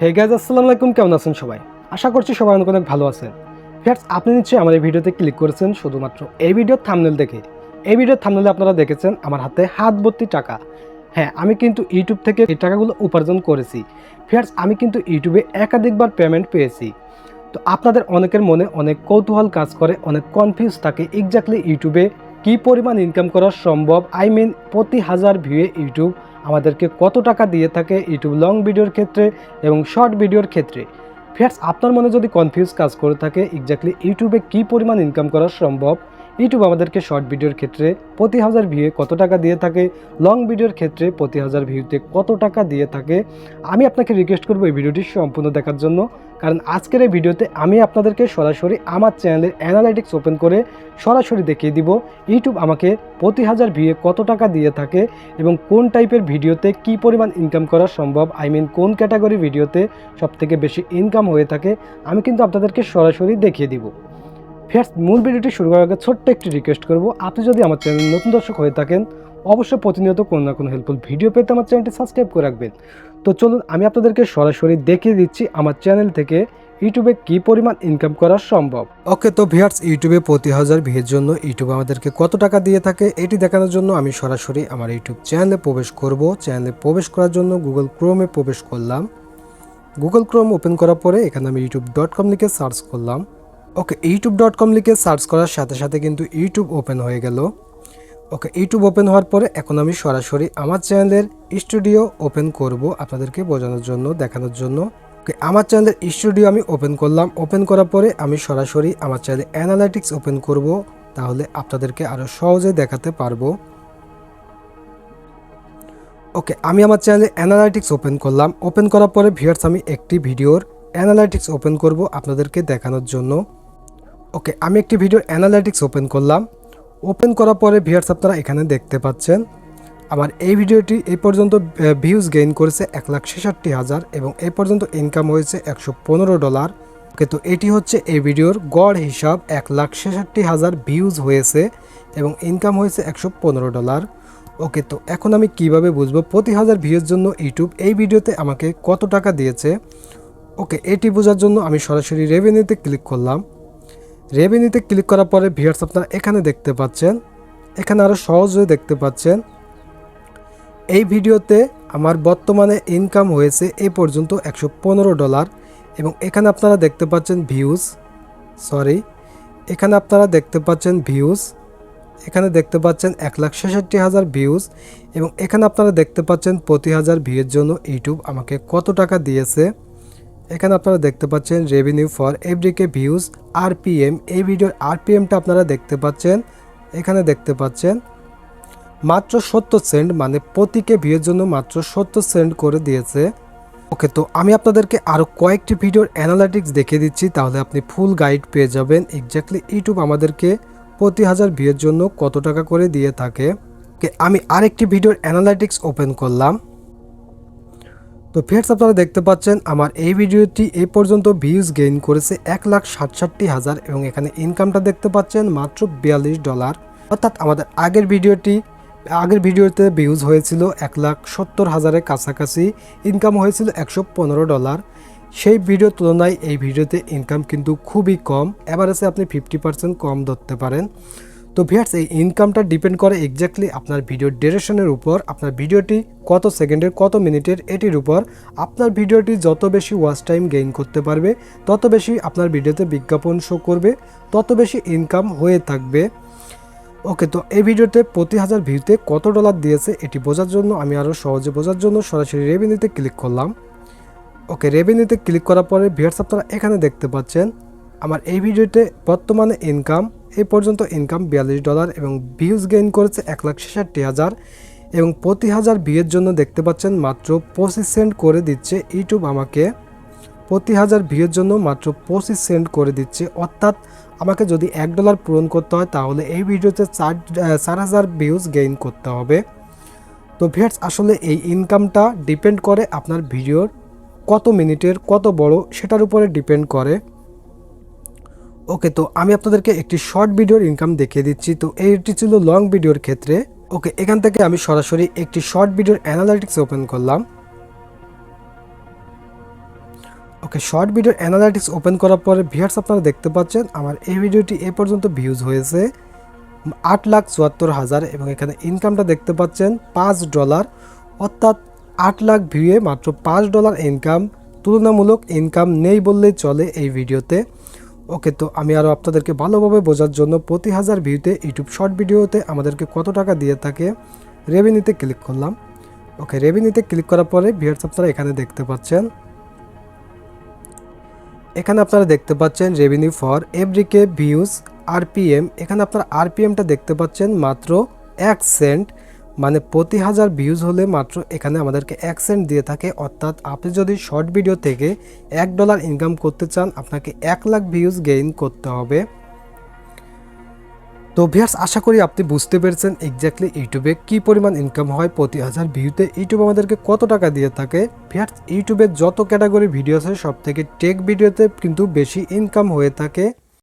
Hey guys আসসালামু আলাইকুম। কেমন আছেন সবাই? আশা করছি সবাই অনেক অনেক ভালো আছেন। ফ্রেন্ডস আপনি নিশ্চয়ই আমার এই ভিডিওতে ক্লিক করেছেন। শুধুমাত্র এই ভিডিওর থামনেল দেখে। এই ভিডিওর থামনেলে আপনারা দেখেছেন আমার হাতে হাত ভর্তি টাকা। হ্যাঁ আমি কিন্তু ইউটিউব থেকে এই টাকাগুলো উপার্জন করেছি। ফ্রেন্ডস আমি কিন্তু ইউটিউবে একাধিকবার পেমেন্ট পেয়েছি। তো আপনাদের অনেকের মনে অনেক কৌতূহল কাজ করে, অনেক কনফিউজ থাকে এক্স্যাক্টলি ইউটিউবে কী পরিমাণ ইনকাম করা সম্ভব। আই মিন প্রতি হাজার ভিউয়ে ইউটিউব আমাদেরকে কত টাকা দিয়ে থাকে ইউটিউব লং ভিডিওর ক্ষেত্রে এবং শর্ট ভিডিওর ক্ষেত্রে? ফ্রেন্ডস আপনার মনে যদি কনফিউজ কাজ করে থাকে এক্স্যাক্টলি ইউটিউবে কী পরিমাণ ইনকাম করা সম্ভব? ইউটিউব আমাদেরকে শর্ট ভিডিওর ক্ষেত্রে প্রতি হাজার ভিউয়ে কত টাকা দিয়ে থাকে? লং ভিডিওর ক্ষেত্রে প্রতি হাজার ভিউতে কত টাকা দিয়ে থাকে? আমি আপনাকে রিকোয়েস্ট করব এই ভিডিওটি সম্পূর্ণ দেখার জন্য। কারণ আজকের এই ভিডিওতে আমি আপনাদেরকে সরাসরি আমার চ্যানেলের অ্যানালাইটিক্স ওপেন করে সরাসরি দেখিয়ে দিব ইউটিউব আমাকে প্রতি হাজার ভিউয়ে কত টাকা দিয়ে থাকে এবং কোন টাইপের ভিডিওতে কি পরিমাণ ইনকাম করা সম্ভব? আই মিন কোন ক্যাটাগরি ভিডিওতে সবথেকে বেশি ইনকাম হয়ে থাকে? আমি কিন্তু আপনাদেরকে সরাসরি দেখিয়ে দিব। ফার্স্ট মূল ভিডিওটি শুরু করার আগে ছোট্ট একটি রিকোয়েস্ট করব। আপনি যদি আমার চ্যানেল নতুন দর্শক হয়ে থাকেন, অবশ্যই প্রতিনিয়ত কোনো না কোনো হেল্পফুল ভিডিও পেতে আমার চ্যানেলটি সাবস্ক্রাইব করে রাখবেন। তো চলুন, আমি আপনাদেরকে সরাসরি দেখিয়ে দিচ্ছি আমার চ্যানেল থেকে ইউটিউবে কি পরিমাণ ইনকাম করা সম্ভব। ওকে, তো ভিউয়ার্স, ইউটিউবে প্রতি হাজার ভিউয়ের জন্য ইউটিউব আমাদেরকে কত টাকা দিয়ে থাকে এটি দেখানোর জন্য আমি সরাসরি আমার ইউটিউব চ্যানেলে প্রবেশ করব। চ্যানেলে প্রবেশ করার জন্য গুগল ক্রোমে প্রবেশ করলাম। গুগল ক্রোম ওপেন করার পরে এখানে আমি ইউটিউব ডট কম লিখে সার্চ করলাম। ওকে ইউটিউব ডট কম লিখে সার্চ করার সাথে সাথে কিন্তু ইউটিউব ওপেন হয়ে গেল। ওকে ইউটিউব ওপেন হওয়ার পরে এখন আমি সরাসরি আমার চ্যানেলের স্টুডিও ওপেন করব আপনাদেরকে বোঝানোর জন্য, দেখানোর জন্য। ওকে, আমার চ্যানেলের স্টুডিও আমি ওপেন করলাম। ওপেন করার পরে আমি সরাসরি আমার চ্যানেলে অ্যানালাইটিক্স ওপেন করব, তাহলে আপনাদেরকে আরও সহজে দেখাতে পারব। ওকে, আমি আমার চ্যানেলে অ্যানালাইটিক্স ওপেন করলাম। ওপেন করার পরে ভিউয়ার্স আমি একটি ভিডিওর অ্যানালাইটিক্স ওপেন করব আপনাদেরকে দেখানোর জন্য। ওকে আমি একটি ভিডিওর অ্যানালাইটিক্স ওপেন করলাম। ওপেন করার পরে ভিউয়ার্স আপনারা এখানে দেখতে পাচ্ছেন। আমার এই ভিডিওটি এই পর্যন্ত ভিউজ গেইন করেছে এক লাখ ছেষট্টি হাজার এবং এই পর্যন্ত ইনকাম হয়েছে একশো পনেরো ডলার ওকে তো এটি হচ্ছে এই ভিডিওর গড় হিসাব, এক লাখ ছেষট্টি হাজার ভিউজ হয়েছে এবং ইনকাম হয়েছে একশো পনেরো ডলার ওকে তো এখন আমি কীভাবে বুঝব প্রতি হাজার ভিউয়ের জন্য ইউটিউব এই ভিডিওতে আমাকে কত টাকা দিয়েছে? ওকে এটি বোঝার জন্য আমি সরাসরি রেভিনিউতে ক্লিক করলাম। রেভিনিউতে ক্লিক করার পরে ভিউয়ার্স আপনারা এখানে দেখতে পাচ্ছেন, এখানে আরও সহজে দেখতে পাচ্ছেন। এই ভিডিওতে আমার বর্তমানে ইনকাম হয়েছে এ পর্যন্ত একশো পনেরো ডলার এবং এখানে আপনারা দেখতে পাচ্ছেন ভিউজ সরি এখানে আপনারা দেখতে পাচ্ছেন ভিউজ এখানে দেখতে পাচ্ছেন এক লাখ ছেষট্টি হাজার ভিউজ এবং এখানে আপনারা দেখতে পাচ্ছেন প্রতি হাজার ভিউয়ের জন্য ইউটিউব আমাকে কত টাকা দিয়েছে। এখানে আপনারা দেখতে পাচ্ছেন revenue for every K views RPM এই ভিডিওর আরপিএমটা আপনারা দেখতে পাচ্ছেন। এখানে দেখতে পাচ্ছেন, মাত্র সত্তর সেন্ট মানে প্রতিকে ভিউয়ের জন্য মাত্র সত্তর সেন্ট করে দিয়েছে। ওকে তো আমি আপনাদেরকে আরও কয়েকটি ভিডিওর অ্যানালাইটিক্স দেখিয়ে দিচ্ছি, তাহলে আপনি ফুল গাইড পেয়ে যাবেন। এক্স্যাক্টলি ইউটিউব আমাদেরকে প্রতি হাজার ভিউয়ের জন্য কত টাকা করে দিয়ে থাকে। ওকে আমি আরেকটি ভিডিওর অ্যানালাইটিক্স ওপেন করলাম। তো ফ্রেন্ডস, আপনারা দেখতে পাচ্ছেন আমার এই ভিডিওটি এ পর্যন্ত ভিউজ গেইন করেছে এক লাখ সাতষট্টি হাজার এবং এখানে ইনকামটা দেখতে পাচ্ছেন মাত্র বিয়াল্লিশ ডলার অর্থাৎ আমাদের আগের ভিডিওটি, আগের ভিডিওতে ভিউজ হয়েছিল এক লাখ সত্তর হাজারের কাছাকাছি ইনকাম হয়েছিল একশো পনেরো ডলার সেই ভিডিওর তুলনায় এই ভিডিওতে ইনকাম কিন্তু খুবই কম। এভারেজে আপনি ফিফটি পার্সেন্ট কম ধরতে পারেন। তো ভিয়ার্স এই ইনকামটা ডিপেন্ড করে এক্স্যাক্টলি আপনার ভিডিওর ডিউরেশনের উপর, আপনার ভিডিওটি কত সেকেন্ডের কত মিনিটের এটির উপর। আপনার ভিডিওটি যত বেশি ওয়াচ টাইম গেইন করতে পারবে, তত বেশি আপনার ভিডিওতে বিজ্ঞাপন শো করবে, তত বেশি ইনকাম হয়ে থাকবে। ওকে তো এই ভিডিওতে প্রতি হাজার ভিউতে কত ডলার দিয়েছে, এটি বোঝার জন্য আমি আরও সহজে বোঝার জন্য সরাসরি রেভিনিউতে ক্লিক করলাম। ওকে রেভিনিউতে ক্লিক করার পরে ভিউয়ার্স, আপনারা এখানে দেখতে পাচ্ছেন, আমার এই ভিডিওতে বর্তমানে ইনকাম এই পর্যন্ত ইনকাম বিয়াল্লিশ ডলার এবং ভিউজ গেইন করেছে এক লাখ ছেষট্টি হাজার এবং প্রতি হাজার ভিউয়ের জন্য দেখতে পাচ্ছেন মাত্র পঁচিশ সেন্ট করে দিচ্ছে ইউটিউব আমাকে। প্রতি হাজার ভিউয়ের জন্য মাত্র পঁচিশ সেন্ট করে দিচ্ছে। অর্থাৎ আমাকে যদি এক ডলার পূরণ করতে হয় তাহলে এই ভিডিওতে চার চার হাজার ভিউজ গেইন করতে হবে। তো ভিউয়ার্স, আসলে এই ইনকামটা ডিপেন্ড করে আপনার ভিডিওর কত মিনিটের, কত বড় সেটার উপরে ডিপেন্ড করে। ওকে, তো আমি আপনাদেরকে একটি শর্ট ভিডিওর ইনকাম দেখিয়ে দিচ্ছি। তো এইটি ছিল লং ভিডিওর ক্ষেত্রে। ওকে, এখান থেকে আমি সরাসরি একটি শর্ট ভিডিওর অ্যানালাইটিক্স ওপেন করলাম। ওকে শর্ট ভিডিওর অ্যানালাইটিক্স ওপেন করার পরে ভিউয়ার্স আপনারা দেখতে পাচ্ছেন, আমার এই ভিডিওটি এ পর্যন্ত ভিউজ হয়েছে আট লাখ চুয়াত্তর হাজার এবং এখানে ইনকামটা দেখতে পাচ্ছেন পাঁচ ডলার অর্থাৎ আট লাখ ভিউয়ে মাত্র পাঁচ ডলার ইনকাম তুলনামূলক ইনকাম নেই বললেই চলে এই ভিডিওতে। ওকে, তো আমি আরও আপনাদেরকে ভালোভাবে বোঝার জন্য প্রতি হাজার ভিউতে ইউটিউব শর্ট ভিডিওতে আমাদেরকে কত টাকা দিয়ে থাকে রেভিনিউতে ক্লিক করলাম। ওকে, রেভিনিউতে ক্লিক করার পরে ভিউয়ার্স আপনারা এখানে দেখতে পাচ্ছেন। এখানে আপনারা দেখতে পাচ্ছেন revenue for every K views RPM. এখানে আপনারা আরপিএমটা দেখতে পাচ্ছেন মাত্র এক সেন্ট। মানে প্রতি হাজার ভিউজ হলে মাত্র এখানে আমাদেরকে এক সেন্ট দিয়ে থাকে। অর্থাৎ আপনি যদি শর্ট ভিডিও থেকে এক ডলার ইনকাম করতে চান, আপনাকে এক লাখ ভিউজ গেইন করতে হবে। তো ভিয়ার্স আশা করি আপনি বুঝতে পেরেছেন এক্স্যাক্টলি ইউটিউবে কি পরিমাণ ইনকাম হয় প্রতি হাজার ভিউতে ইউটিউব আমাদেরকে কত টাকা দিয়ে থাকে? ভিয়ার্স ইউটিউবে যত ক্যাটাগরি ভিডিও আছে সব থেকে টেক ভিডিওতে কিন্তু বেশি ইনকাম হয়ে থাকে।